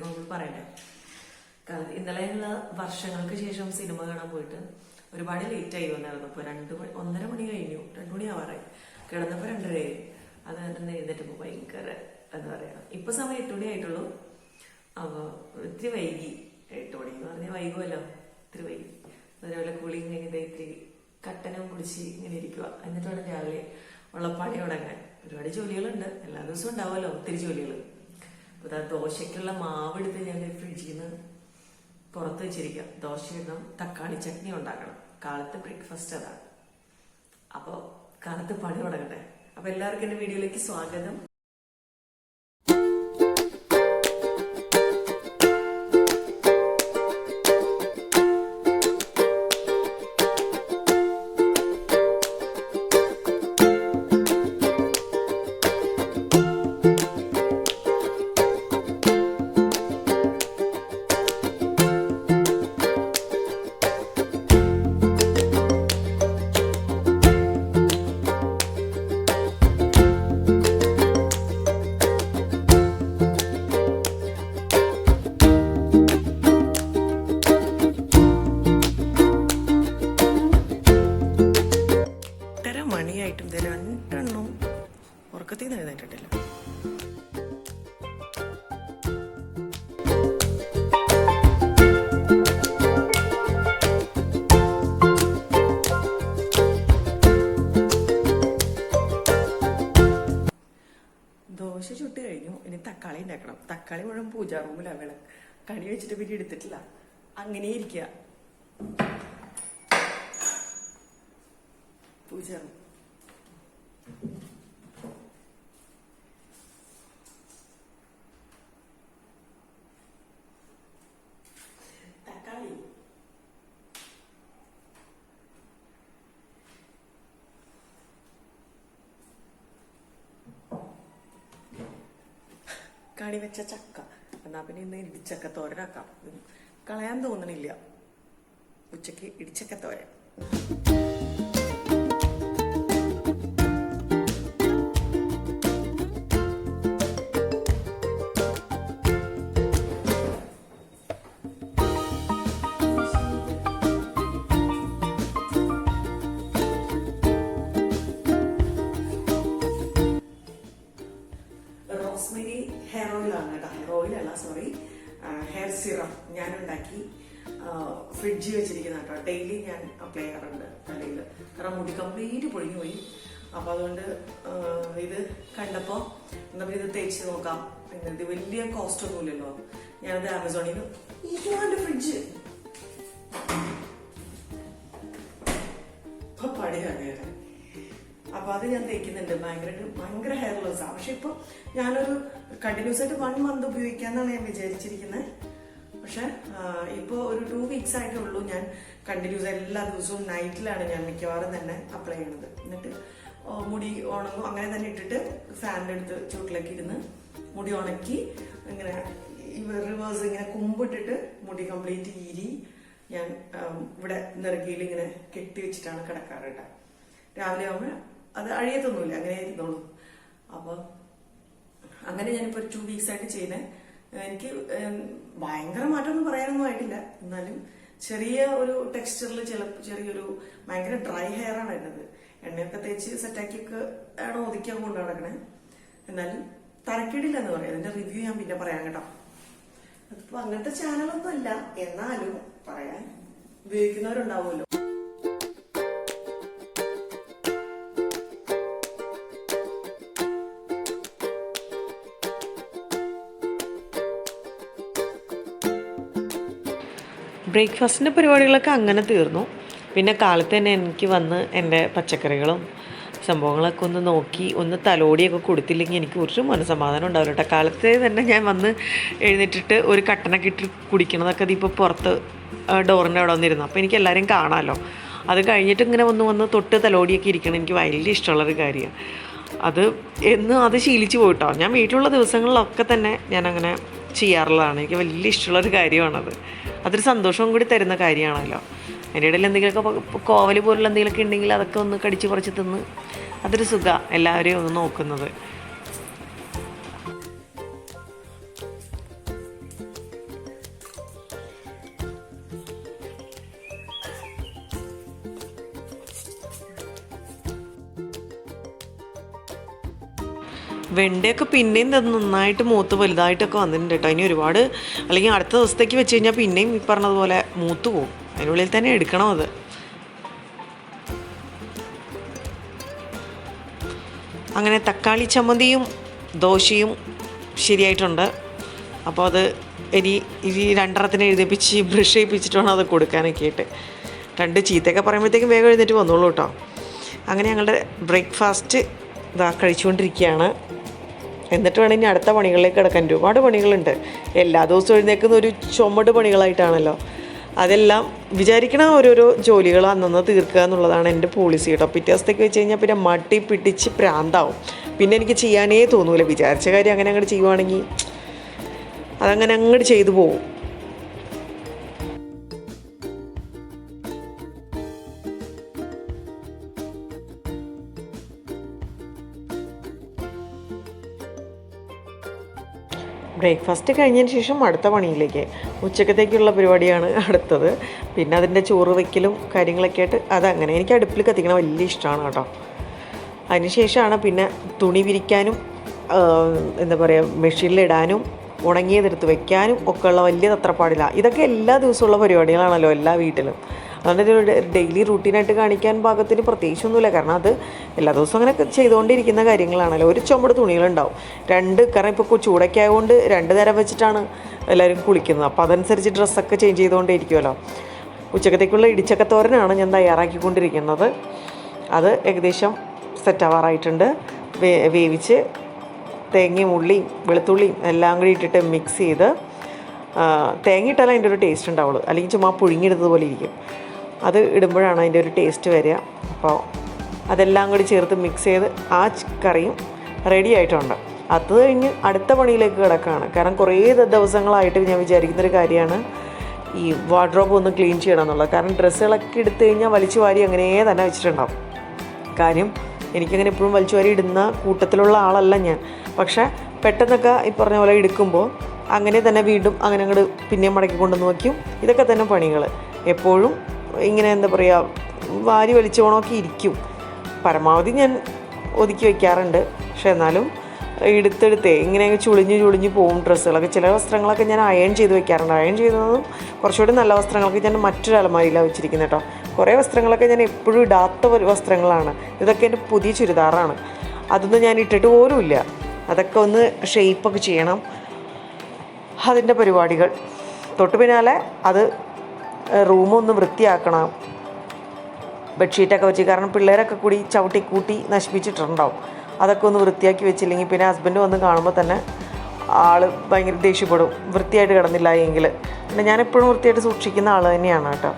Video എടുക്കുമ്പോൾ പറയട്ടെ. ഇന്നലെ ഞങ്ങൾ വർഷങ്ങൾക്ക് ശേഷം സിനിമ കാണാൻ പോയിട്ട് ഒരുപാട് ലേറ്റ് ആയി വന്നായിരുന്നു. അപ്പോൾ രണ്ട് മണി ഒന്നര മണി കഴിഞ്ഞു. രണ്ടു മണി ആവാറായി. കിടന്നപ്പോൾ രണ്ടരയായി. അത് തന്നെ എഴുന്നേറ്റപ്പോൾ ഭയങ്കര എന്താ പറയുക ഇപ്പൊ സമയം എട്ട് മണി ആയിട്ടുള്ളൂ. അപ്പോൾ ഇത്തിരി വൈകി. എട്ട് മണി എന്ന് പറഞ്ഞാൽ വൈകുമല്ലോ ഇത്തിരി വൈകി. അതേപോലെ കുളി ഇങ്ങനെ ഇതേ ഇത്തിരി കട്ടനും കുടിച്ച് ഇങ്ങനെ ഇരിക്കുക എന്നിട്ട് രാവിലെ ഉള്ള പണി തുടങ്ങാൻ. ഒരുപാട് ജോലികളുണ്ട്. എല്ലാ ദിവസവും ഉണ്ടാവുമല്ലോ. ഒത്തിരി ജോലികൾ അപ്പോൾ ആ ദോശയ്ക്കുള്ള മാവ് എടുത്ത് ഞാൻ ഫ്രിഡ്ജിൽ നിന്ന് പുറത്ത് വെച്ചിരിക്കാം. ദോശ ഇടണം തക്കാളി ചട്നി ഉണ്ടാക്കണം. കാലത്ത് ബ്രേക്ക്ഫാസ്റ്റ് അതാണ്. അപ്പോൾ കാലത്ത് പണി തുടങ്ങട്ടെ. അപ്പോൾ എല്ലാവർക്കും എന്റെ വീഡിയോയിലേക്ക് സ്വാഗതം. ദോശ ചുട്ട് കഴിഞ്ഞു. ഇനി തക്കാളി ഉണ്ടാക്കണം. തക്കാളി മുഴുവൻ പൂജാ റൂമിലാണ് വിള കണി വെച്ചിട്ട് പിന്നെ എടുത്തിട്ടില്ല. അങ്ങനെ ഇരിക്കുക പൂജ റൂം തക്കാളി കണി വെച്ച ചക്ക. എന്നാ പിന്നെ ഇന്ന് ഇടിച്ചക്ക തോരനാക്കാം. കളയാൻ തോന്നണില്ല. ഉച്ചയ്ക്ക് ഇടിച്ചക്ക തോരൻ. ഡെയിലി ഞാൻ അപ്ലൈ ചെയ്യാറുണ്ട് തലയിൽ കാരണം മുടി കംപ്ലീറ്റ് പൊഴിഞ്ഞു പോയി. അപ്പോൾ അതുകൊണ്ട് ഇത് കണ്ടപ്പോൾ ഇത് തേച്ച് നോക്കാം. ഇത് വലിയ കോസ്റ്റ് ഒന്നുമില്ലല്ലോ. ഞാനത് ആമസോണിൽ നിന്ന് ഫ്രിഡ്ജ് അപ്പൊ അത് ഞാൻ തേക്കുന്നുണ്ട്. ഭയങ്കര ഭയങ്കര ഹെയർ ലോസ് ആണ് പക്ഷെ ഇപ്പൊ ഞാനൊരു കണ്ടിന്യൂസ് ആയിട്ട് വൺ മന്ത് ഉപയോഗിക്കാന്നാണ് ഞാൻ വിചാരിച്ചിരിക്കുന്നത് പക്ഷെ ഇപ്പൊ ഒരു ടു വീക്സ് ആയിട്ടേ ഉള്ളൂ ഞാൻ കണ്ടിന്യൂസ് എല്ലാ ദിവസവും നൈറ്റിലാണ് ഞാൻ മിക്കവാറും തന്നെ അപ്ലൈ ചെയ്യുന്നത് എന്നിട്ട് മുടി ഉണങ്ങും. അങ്ങനെ തന്നെ ഇട്ടിട്ട് ഫാനിന്റെ അടുത്ത് ചൂട്ടിലേക്ക് ഇരുന്ന് മുടി ഉണക്കി ഇങ്ങനെ റിവേഴ്സ് ഇങ്ങനെ കുമ്പിട്ടിട്ട് മുടി കംപ്ലീറ്റ് ഈരി ഞാൻ ഇവിടെ നിറകിയിൽ ഇങ്ങനെ കെട്ടി വെച്ചിട്ടാണ് കിടക്കാറ് കേട്ടോ രാവിലെ ആകുമ്പോൾ അത് അഴിയത്തൊന്നുമില്ല അങ്ങനെ ഇരുന്നോളൂ അപ്പോൾ അങ്ങനെ ഞാനിപ്പോൾ ടു വീക്സ് ആയിട്ട് ചെയ്യുന്നത് എനിക്ക് ഭയങ്കര മാറ്റമൊന്നും പറയാനൊന്നും ആയിട്ടില്ല. എന്നാലും ചെറിയ ഒരു ടെക്സ്ചറിൽ ചില ചെറിയൊരു ഭയങ്കര ഡ്രൈ ഹെയർ ആണ് എന്നത് എണ്ണയൊക്കെ തേച്ച് സെറ്റാക്കിയൊക്കെ ആണ് ഒതുക്കിയാൽ കൊണ്ട് നടക്കണേ. എന്നാലും തരക്കേടില്ല എന്ന് പറയാം. അതിന്റെ റിവ്യൂ ഞാൻ പിന്നെ പറയാം കേട്ടോ. അതിപ്പോ അങ്ങനത്തെ ചാനലൊന്നും അല്ല. എന്നാലും പറയാൻ ഉപയോഗിക്കുന്നവരുണ്ടാവുമല്ലോ. ബ്രേക്ക്ഫാസ്റ്റിന്റെ പരിപാടികളൊക്കെ അങ്ങനെ തീർന്നു. പിന്നെ കാലത്ത് തന്നെ എനിക്ക് വന്ന് എന്റെ പച്ചക്കറികളും സംഭവങ്ങളൊക്കെ ഒന്ന് നോക്കി ഒന്ന് തലോടിയൊക്കെ കൊടുത്തില്ലെങ്കിൽ എനിക്ക് ഒരു മനസമാധാനം ഉണ്ടാവില്ല കേട്ടോ. കാലത്തെ തന്നെ ഞാൻ വന്ന് എഴുന്നേറ്റിട്ട് ഒരു കട്ടനൊക്കെ ഇട്ട് കുടിക്കണതൊക്കെ ഇതിപ്പോൾ പുറത്ത് ഡോറിന്റെ അവിടെ വന്നിരുന്നു. അപ്പോൾ എനിക്ക് എല്ലാവരെയും കാണാമല്ലോ അത് കഴിഞ്ഞിട്ട് ഇങ്ങനെ വന്ന് വന്ന് തൊട്ട് തലോടിയൊക്കെ ഇരിക്കണം. എനിക്ക് വലിയ ഇഷ്ടമുള്ളൊരു കാര്യമാണ്. അത് എന്ന് അത് ശീലിച്ചു പോയിട്ടോ. ഞാൻ വീട്ടിലുള്ള ദിവസങ്ങളിലൊക്കെ തന്നെ ഞാനങ്ങനെ ചെയ്യാറുള്ളതാണ്. എനിക്ക് വലിയ ഇഷ്ടമുള്ളൊരു കാര്യമാണത്. അതൊരു സന്തോഷവും കൂടി തരുന്ന കാര്യമാണല്ലോ. അതിന്റെ ഇടയിൽ എന്തെങ്കിലുമൊക്കെ കോവൽ പോലുള്ള എന്തെങ്കിലുമൊക്കെ ഉണ്ടെങ്കിൽ അതൊക്കെ ഒന്ന് കടിച്ച് കുറച്ച് തിന്ന് അതൊരു സുഖ. എല്ലാവരെയും ഒന്ന് നോക്കുന്നത്. വെണ്ടയൊക്കെ പിന്നെയും നന്നായിട്ട് മൂത്ത് വലുതായിട്ടൊക്കെ വന്നിട്ടുണ്ട് കേട്ടോ ഇനി ഒരുപാട് അല്ലെങ്കിൽ അടുത്ത ദിവസത്തേക്ക് വെച്ച് കഴിഞ്ഞാൽ പിന്നെയും ഈ പറഞ്ഞതുപോലെ മൂത്ത് പോകും അതിനുള്ളിൽ തന്നെ എടുക്കണം അത്. അങ്ങനെ തക്കാളി ചമ്മന്തിയും ദോശയും ശരിയായിട്ടുണ്ട്. അപ്പോൾ അത് ഇനി ഈ രണ്ടെണ്ണത്തിന് എഴുതിപ്പിച്ച് ബ്രഷ് ചെയ്യിപ്പിച്ചിട്ട് വേണം അത് കൊടുക്കാനൊക്കെ ആയിട്ട്. രണ്ട് ചീത്തയൊക്കെ പറയുമ്പോഴത്തേക്കും വേഗം എഴുന്നേറ്റ് വന്നോളൂ കേട്ടോ അങ്ങനെ ഞങ്ങളുടെ ബ്രേക്ക്ഫാസ്റ്റ് ഇതാ കഴിച്ചുകൊണ്ടിരിക്കുകയാണ്. എന്നിട്ട് വേണം ഇനി അടുത്ത പണികളിലേക്ക് കിടക്കാൻ. ഒരുപാട് പണികളുണ്ട്. എല്ലാ ദിവസവും എഴുന്നേക്കുന്ന ഒരു ചുമട് പണികളായിട്ടാണല്ലോ. അതെല്ലാം വിചാരിക്കണ ഓരോരോ ജോലികൾ അന്നന്ന് തീർക്കുക എന്നുള്ളതാണ് എന്റെ പോളിസി കേട്ടോ. പിറ്റേ ദിവസത്തേക്ക് വെച്ച് കഴിഞ്ഞാൽ പിന്നെ മട്ടി പിടിച്ച് പ്രാന്താവും. പിന്നെ എനിക്ക് ചെയ്യാനേ തോന്നൂല. വിചാരിച്ച കാര്യം അങ്ങനെ അങ്ങോട്ട് ചെയ്യുവാണെങ്കിൽ അതങ്ങനെ അങ്ങോട്ട് ചെയ്തു പോകും ബ്രേക്ക്ഫാസ്റ്റ് കഴിഞ്ഞതിന് ശേഷം അടുത്ത പണിയിലേക്ക്. ഉച്ചക്കത്തേക്കുള്ള പരിപാടിയാണ് അടുത്തത്. പിന്നെ അതിന്റെ ചോറ് വയ്ക്കലും കാര്യങ്ങളൊക്കെ ആയിട്ട് അതങ്ങനെ. എനിക്ക് അടുപ്പിൽ കത്തിക്കണ വലിയ ഇഷ്ടമാണ് കേട്ടോ. അതിനുശേഷമാണ് പിന്നെ തുണി വിരിക്കാനും എന്താ പറയുക മെഷീനിലിടാനും ഉണങ്ങിയതെടുത്ത് വെക്കാനും ഒക്കെയുള്ള വലിയ തത്രപ്പാടില്ല. ഇതൊക്കെ എല്ലാ ദിവസമുള്ള പരിപാടികളാണല്ലോ എല്ലാ വീട്ടിലും. അതുകൊണ്ട് ഇതൊരു ഡെയിലി റൂട്ടീനായിട്ട് കാണിക്കാൻ പാകത്തിന് പ്രത്യേകിച്ചൊന്നുമില്ല. കാരണം അത് എല്ലാ ദിവസവും അങ്ങനെ ചെയ്തുകൊണ്ടിരിക്കുന്ന കാര്യങ്ങളാണല്ലോ. ഒരു ചുമട് തുണികളുണ്ടാവും. രണ്ട് കാരണം ഇപ്പോൾ ചൂടൊക്കെ ആയതുകൊണ്ട് രണ്ട് നേരം വെച്ചിട്ടാണ് എല്ലാവരും കുളിക്കുന്നത്. അപ്പോൾ അതനുസരിച്ച് ഡ്രസ്സൊക്കെ ചേഞ്ച് ചെയ്തുകൊണ്ടേയിരിക്കുമല്ലോ ഉച്ചക്കത്തേക്കുള്ള ഇടിച്ചക്കത്തോരനാണ് ഞാൻ തയ്യാറാക്കിക്കൊണ്ടിരിക്കുന്നത്. അത് ഏകദേശം സെറ്റാവാറായിട്ടുണ്ട് വേ വേവിച്ച് തേങ്ങയും ഉള്ളിയും വെളുത്തുള്ളിയും എല്ലാം കൂടി ഇട്ടിട്ട് മിക്സ് ചെയ്ത് തേങ്ങ ഇട്ടാലേ അതിന്റെ ഒരു ടേസ്റ്റ് ഉണ്ടാവുള്ളൂ. അല്ലെങ്കിൽ ചുമ്മാ പുഴുങ്ങിയെടുത്തതുപോലെ ഇരിക്കും. അത് ഇടുമ്പോഴാണ് അതിന്റെ ഒരു ടേസ്റ്റ് വരിക. അപ്പോൾ അതെല്ലാം കൂടി ചേർത്ത് മിക്സ് ചെയ്ത് ആ കറിയും റെഡി ആയിട്ടുണ്ട്. അത് കഴിഞ്ഞ് അടുത്ത പണിയിലേക്ക് കിടക്കുകയാണ്. കാരണം കുറേ ദിവസങ്ങളായിട്ട് ഞാൻ വിചാരിക്കുന്നൊരു കാര്യമാണ് ഈ വാർഡ്രോബ് ഒന്ന് ക്ലീൻ ചെയ്യണം എന്നുള്ളത്. കാരണം ഡ്രസ്സുകളൊക്കെ എടുത്തു കഴിഞ്ഞാൽ വലിച്ചു വാരി അങ്ങനെ തന്നെ വെച്ചിട്ടുണ്ടാവും. കാര്യം എനിക്കങ്ങനെ എപ്പോഴും വലിച്ചു വാരി ഇടുന്ന കൂട്ടത്തിലുള്ള ആളല്ല ഞാൻ. പക്ഷേ പെട്ടെന്നൊക്കെ ഈ പറഞ്ഞ പോലെ എടുക്കുമ്പോൾ അങ്ങനെ തന്നെ വീണ്ടും അങ്ങനെ അങ്ങോട്ട് പിന്നെയും മടക്കി കൊണ്ടുവന്ന് ഇതൊക്കെ തന്നെ പണികൾ എപ്പോഴും ഇങ്ങനെ എന്താ പറയുക വാരി വലിച്ചോണമൊക്കെ ഇരിക്കും. പരമാവധി ഞാൻ ഒതുക്കി വയ്ക്കാറുണ്ട് പക്ഷെ എന്നാലും എടുത്തെടുത്തേ ഇങ്ങനെ ചുളിഞ്ഞ് ചുളിഞ്ഞ് പോകും ഡ്രസ്സുകളൊക്കെ. ചില വസ്ത്രങ്ങളൊക്കെ ഞാൻ അയൺ ചെയ്ത് വെക്കാറുണ്ട്. അയൺ ചെയ്തതും കുറച്ചുകൂടി നല്ല വസ്ത്രങ്ങളൊക്കെ ഞാൻ മറ്റൊരു അലമാരിയിലാണ് വെച്ചിരിക്കുന്നത് കേട്ടോ. കുറേ വസ്ത്രങ്ങളൊക്കെ ഞാൻ എപ്പോഴും ഇടാത്ത വസ്ത്രങ്ങളാണ്. ഇതൊക്കെ എന്റെ പുതിയ ചുരിദാറാണ്. അതൊന്നും ഞാൻ ഇട്ടിട്ട് പോലുമില്ല. അതൊക്കെ ഒന്ന് ഷെയ്പ്പൊക്കെ ചെയ്യണം. അതിന്റെ പരിപാടികൾ. തൊട്ട് പിന്നാലെ അത് റൂമൊന്ന് വൃത്തിയാക്കണം. ബെഡ്ഷീറ്റൊക്കെ വെച്ച് കാരണം പിള്ളേരൊക്കെ കൂടി ചവിട്ടി കൂട്ടി നശിപ്പിച്ചിട്ടുണ്ടാവും. അതൊക്കെ ഒന്ന് വൃത്തിയാക്കി വെച്ചില്ലെങ്കിൽ പിന്നെ ഹസ്ബൻഡ് വന്ന് കാണുമ്പോൾ തന്നെ ആൾ ഭയങ്കര ദേഷ്യപ്പെടും. വൃത്തിയായിട്ട് കിടന്നില്ല എങ്കിൽ. പിന്നെ ഞാനെപ്പോഴും വൃത്തിയായിട്ട് സൂക്ഷിക്കുന്ന ആൾ തന്നെയാണ് കേട്ടോ.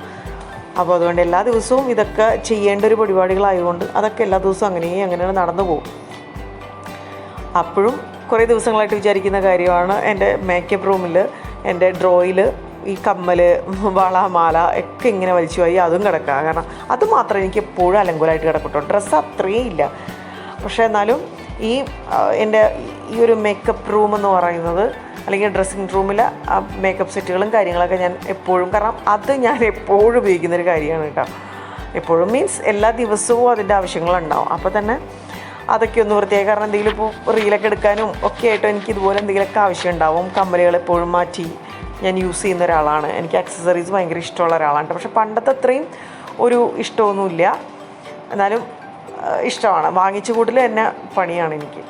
അപ്പോൾ അതുകൊണ്ട് എല്ലാ ദിവസവും ഇതൊക്കെ ചെയ്യേണ്ട ഒരു പരിപാടികളായതുകൊണ്ട് അതൊക്കെ എല്ലാ ദിവസവും അങ്ങനെ അങ്ങനെയാണ് നടന്നു പോകും. അപ്പോഴും കുറേ ദിവസങ്ങളായിട്ട് വിചാരിക്കുന്ന കാര്യമാണ് എന്റെ മേക്കപ്പ് റൂമിൽ എന്റെ ഡ്രോയിൽ ഈ കമ്മൽ വള മാല ഒക്കെ ഇങ്ങനെ വലിച്ചു പോയി അതും കിടക്കുക. കാരണം അത് മാത്രം എനിക്ക് എപ്പോഴും അലങ്കോലമായിട്ട് കിടക്കട്ടോ. ഡ്രസ്സ് അത്രയും ഇല്ല. പക്ഷേ എന്നാലും ഈ എന്റെ ഈ ഒരു മേക്കപ്പ് റൂം എന്ന് പറയുന്നത് അല്ലെങ്കിൽ ഡ്രസ്സിങ് റൂമിൽ ആ മേക്കപ്പ് സെറ്റുകളും കാര്യങ്ങളൊക്കെ ഞാൻ എപ്പോഴും കാരണം അത് ഞാൻ എപ്പോഴും ഉപയോഗിക്കുന്ന ഒരു കാര്യമാണ് കേട്ടോ. എപ്പോഴും മീൻസ് എല്ലാ ദിവസവും അതിന്റെ ആവശ്യങ്ങളുണ്ടാവും അപ്പോൾ തന്നെ അതൊക്കെ ഒന്ന് വൃത്തിയായി. കാരണം എന്തെങ്കിലും ഇപ്പോൾ റീലൊക്കെ എടുക്കാനും ഒക്കെ ആയിട്ട് എനിക്ക് ഇതുപോലെ എന്തെങ്കിലുമൊക്കെ ആവശ്യം ഉണ്ടാവും. കമ്മലുകൾ എപ്പോഴും മാറ്റി ഞാൻ യൂസ് ചെയ്യുന്ന ഒരാളാണ്. എനിക്ക് അക്സസറീസ് ഭയങ്കര ഇഷ്ടമുള്ള ഒരാളാണ് പക്ഷെ പണ്ടത്തെ അത്രയും ഒരു ഇഷ്ടമൊന്നുമില്ല. എന്നാലും ഇഷ്ടമാണ്. വാങ്ങിച്ച കൂട്ടിൽ തന്നെ പണിയാണ് എനിക്ക്.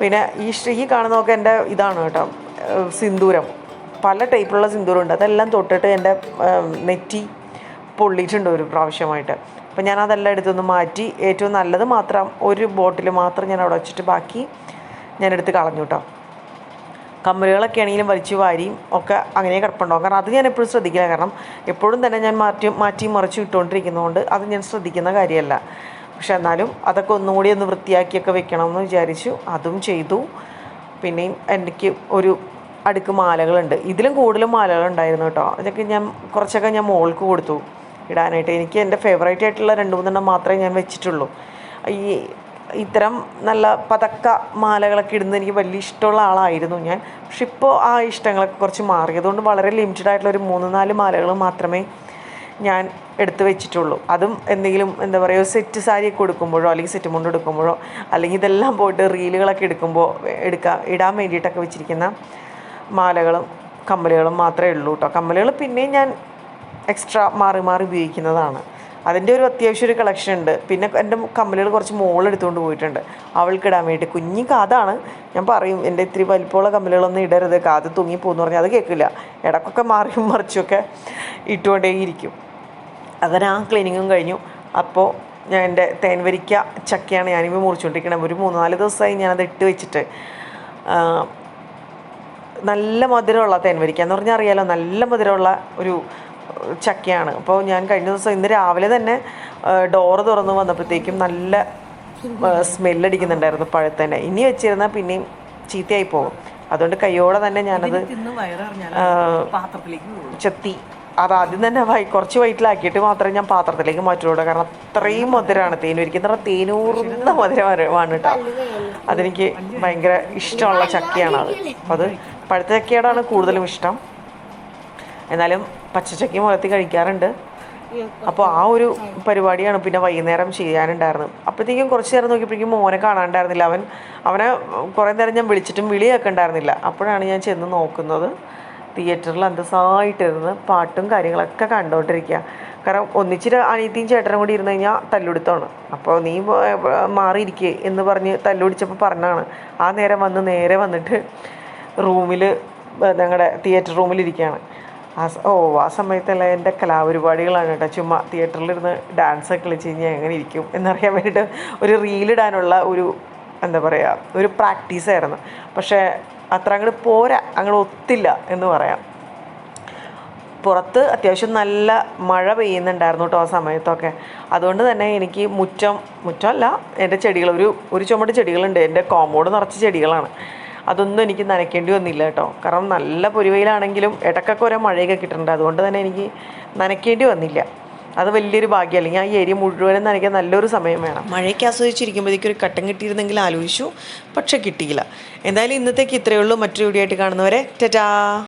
പിന്നെ ഈ ഈ കാണുന്നതൊക്കെ എന്റെ ഇതാണ് കേട്ടോ. സിന്ദൂരം. പല ടൈപ്പിലുള്ള സിന്ദൂരം ഉണ്ട് അതെല്ലാം തൊട്ടിട്ട് എന്റെ നെറ്റി പൊള്ളിയിട്ടുണ്ട് ഒരു പ്രാവശ്യമായിട്ട്. അപ്പം ഞാൻ അതെല്ലാം എടുത്തൊന്ന് മാറ്റി. ഏറ്റവും നല്ലത് മാത്രം ഒരു ബോട്ടിൽ മാത്രം ഞാൻ അവിടെ വെച്ചിട്ട് ബാക്കി ഞാൻ എടുത്ത് കളഞ്ഞു കേട്ടോ കമ്മലുകളൊക്കെ ആണെങ്കിലും വലിച്ചു വാരിയും ഒക്കെ അങ്ങനെ കിടപ്പുണ്ടാവും. കാരണം അത് ഞാൻ എപ്പോഴും ശ്രദ്ധിക്കില്ല. കാരണം എപ്പോഴും തന്നെ ഞാൻ മാറ്റി മാറ്റി മറിച്ച് ഇട്ടുകൊണ്ടിരിക്കുന്നതുകൊണ്ട് അത് ഞാൻ ശ്രദ്ധിക്കുന്ന കാര്യമല്ല. പക്ഷെ എന്നാലും അതൊക്കെ ഒന്നുകൂടി ഒന്ന് വൃത്തിയാക്കിയൊക്കെ വെക്കണമെന്ന് വിചാരിച്ചു. അതും ചെയ്തു. പിന്നെയും എനിക്ക് ഒരു അടുക്ക് മാലകളുണ്ട്. ഇതിലും കൂടുതലും മാലകളുണ്ടായിരുന്നു കേട്ടോ. അതൊക്കെ ഞാൻ കുറച്ചൊക്കെ ഞാൻ മോൾക്ക് കൊടുത്തു ഇടാനായിട്ട്. എനിക്ക് എന്റെ ഫേവറേറ്റ് ആയിട്ടുള്ള രണ്ട് മൂന്നെണ്ണം മാത്രമേ ഞാൻ വെച്ചിട്ടുള്ളൂ. ഈ ഇത്തരം നല്ല പതക്ക മാലകളൊക്കെ ഇടുന്നത് എനിക്ക് വലിയ ഇഷ്ടമുള്ള ആളായിരുന്നു ഞാൻ. പക്ഷെ ഇപ്പോൾ ആ ഇഷ്ടങ്ങളൊക്കെ കുറച്ച് മാറിയതുകൊണ്ട് വളരെ ലിമിറ്റഡ് ആയിട്ടുള്ള ഒരു മൂന്ന് നാല് മാലകൾ മാത്രമേ ഞാൻ എടുത്തു വെച്ചിട്ടുള്ളൂ. അതും എന്തെങ്കിലും എന്താ പറയുക സെറ്റ് സാരിയൊക്കെ കൊടുക്കുമ്പോഴോ അല്ലെങ്കിൽ സെറ്റ് മുണ്ട് എടുക്കുമ്പോഴോ അല്ലെങ്കിൽ ഇതെല്ലാം പോയിട്ട് റീലുകളൊക്കെ എടുക്കുമ്പോൾ എടുക്കാൻ ഇടാൻ വേണ്ടിയിട്ടൊക്കെ വെച്ചിരിക്കുന്ന മാലകളും കമ്മലുകളും മാത്രമേ ഉള്ളൂ കേട്ടോ കമ്മലുകൾ പിന്നെയും ഞാൻ എക്സ്ട്രാ മാറി മാറി ഉപയോഗിക്കുന്നതാണ്. അതിന്റെ ഒരു അത്യാവശ്യം ഒരു കളക്ഷൻ ഉണ്ട്. പിന്നെ എന്റെ കമ്മലുകൾ കുറച്ച് മോളെടുത്തുകൊണ്ട് പോയിട്ടുണ്ട്. അവൾക്ക് ഇടാൻ വേണ്ടി. കുഞ്ഞി കാതാണ് ഞാൻ പറയും എന്റെ ഇത്തിരി വലിപ്പമുള്ള കമ്മലുകളൊന്നും ഇടരുത്. കാത് തൂങ്ങിപ്പോന്ന് പറഞ്ഞാൽ അത് കേൾക്കില്ല. ഇടക്കൊക്കെ മാറിയും മറിച്ചുമൊക്കെ ഇട്ടുകൊണ്ടേയിരിക്കും അങ്ങനെ ആ ക്ലീനിങ്ങും കഴിഞ്ഞു. അപ്പോൾ ഞാൻ എന്റെ തേൻവരിക്ക ചക്കയാണ് ഞാനിപ്പോൾ മുറിച്ചുകൊണ്ടിരിക്കുന്നത് ഒരു മൂന്ന് നാല് ദിവസമായി ഞാനത് ഇട്ട് വെച്ചിട്ട്. നല്ല മധുരമുള്ള തേൻവരിക്ക എന്ന് പറഞ്ഞാൽ അറിയാലോ നല്ല മധുരമുള്ള ഒരു ചക്കയാണ്. അപ്പോൾ ഞാൻ കഴിഞ്ഞ ദിവസം ഇന്ന് രാവിലെ തന്നെ ഡോറ് തുറന്ന് വന്നപ്പോഴത്തേക്കും നല്ല സ്മെല്ലടിക്കുന്നുണ്ടായിരുന്നു പഴത്തന്നെ. ഇനി വെച്ചിരുന്നാൽ പിന്നെയും ചീത്തയായി പോകും. അതുകൊണ്ട് കയ്യോടെ തന്നെ ഞാനത് ചെത്തി. അത് ആദ്യം തന്നെ വൈ കുറച്ച് വയറ്റിലാക്കിയിട്ട് മാത്രമേ ഞാൻ പാത്രത്തിലേക്ക് മാറ്റുള്ളൂ. കാരണം അത്രയും മധുരമാണ് തേനൂരിക്ക് എന്ന് പറഞ്ഞാൽ തേനൂർന്ന മധുരമാണ് കേട്ടോ അതെനിക്ക് ഭയങ്കര ഇഷ്ടമുള്ള ചക്കയാണ് അത്. അത് പഴുത്ത ചക്കയോടാണ് കൂടുതലും ഇഷ്ടം. എന്നാലും പച്ചച്ചക്ക മുളത്തി കഴിക്കാറുണ്ട്. അപ്പോൾ ആ ഒരു പരിപാടിയാണ് പിന്നെ വൈകുന്നേരം ചെയ്യാനുണ്ടായിരുന്നത്. അപ്പോഴത്തേക്കും കുറച്ച് നേരം നോക്കിയപ്പോഴേക്കും മോനെ കാണാണ്ടായിരുന്നില്ല. അവൻ അവനെ കുറേ നേരം ഞാൻ വിളിച്ചിട്ടും വിളിയൊക്കെ ഉണ്ടായിരുന്നില്ല അപ്പോഴാണ് ഞാൻ ചെന്ന് നോക്കുന്നത്. തിയേറ്ററിൽ അന്തസ്സായിട്ടിരുന്ന് പാട്ടും കാര്യങ്ങളൊക്കെ കണ്ടുകൊണ്ടിരിക്കുക കാരണം ഒന്നിച്ചിട്ട് അനിയത്തിയും ചേട്ടനും കൂടി ഇരുന്ന് കഴിഞ്ഞാൽ തല്ലുടുത്താണ്. അപ്പോൾ നീ മാറിയിരിക്കേ എന്ന് പറഞ്ഞ് തല്ലുടിച്ചപ്പോൾ പറഞ്ഞാണ്. ആ നേരം വന്ന് നേരെ വന്നിട്ട് റൂമിൽ ഞങ്ങളുടെ തിയേറ്റർ റൂമിലിരിക്കുകയാണ് ആ ഓ ആ സമയത്തല്ല എന്റെ കലാപരിപാടികളാണ് കേട്ടോ. ചുമ്മാ തിയേറ്ററിലിരുന്ന് ഡാൻസ് ഒക്കെ കളിച്ച് കഴിഞ്ഞാൽ എങ്ങനെ ഇരിക്കും എന്നറിയാൻ വേണ്ടിയിട്ട് ഒരു റീലിടാനുള്ള ഒരു എന്താ പറയുക ഒരു പ്രാക്ടീസായിരുന്നു പക്ഷേ അത്ര അങ്ങോട്ട് പോരാ അങ്ങോട്ട് ഒത്തില്ല എന്ന് പറയാം. പുറത്ത് അത്യാവശ്യം നല്ല മഴ പെയ്യുന്നുണ്ടായിരുന്നു കേട്ടോ ആ സമയത്തൊക്കെ. അതുകൊണ്ട് തന്നെ എനിക്ക് മുറ്റം മുറ്റമല്ല എന്റെ ചെടികൾ ഒരു ഒരു ചുമട് ചെടികളുണ്ട്. എന്റെ കോമ്പൗണ്ട് നിറച്ച് ചെടികളാണ്. അതൊന്നും എനിക്ക് നനയ്ക്കേണ്ടി വന്നില്ല കേട്ടോ. കാരണം നല്ല പൊരുവയിലാണെങ്കിലും ഇടക്കൊക്കെ ഓരോ മഴയൊക്കെ കിട്ടുന്നുണ്ട് അതുകൊണ്ട് തന്നെ എനിക്ക് നനയ്ക്കേണ്ടി വന്നില്ല. അത് വലിയൊരു ഭാഗ്യം. അല്ലെങ്കിൽ ആ ഏരിയ മുഴുവനും നനയ്ക്കാൻ നല്ലൊരു സമയം വേണം. മഴയ്ക്ക് ആസ്വദിച്ചിരിക്കുമ്പോഴേക്കും ഒരു കട്ടം കിട്ടിയിരുന്നെങ്കിൽ ആലോചിച്ചു. പക്ഷെ കിട്ടിയില്ല. എന്തായാലും ഇന്നത്തേക്ക് ഇത്രയേ ഉള്ളൂ. മറ്റൊരു വീഡിയോ ആയിട്ട് കാണുന്നവരെ ടാറ്റാ!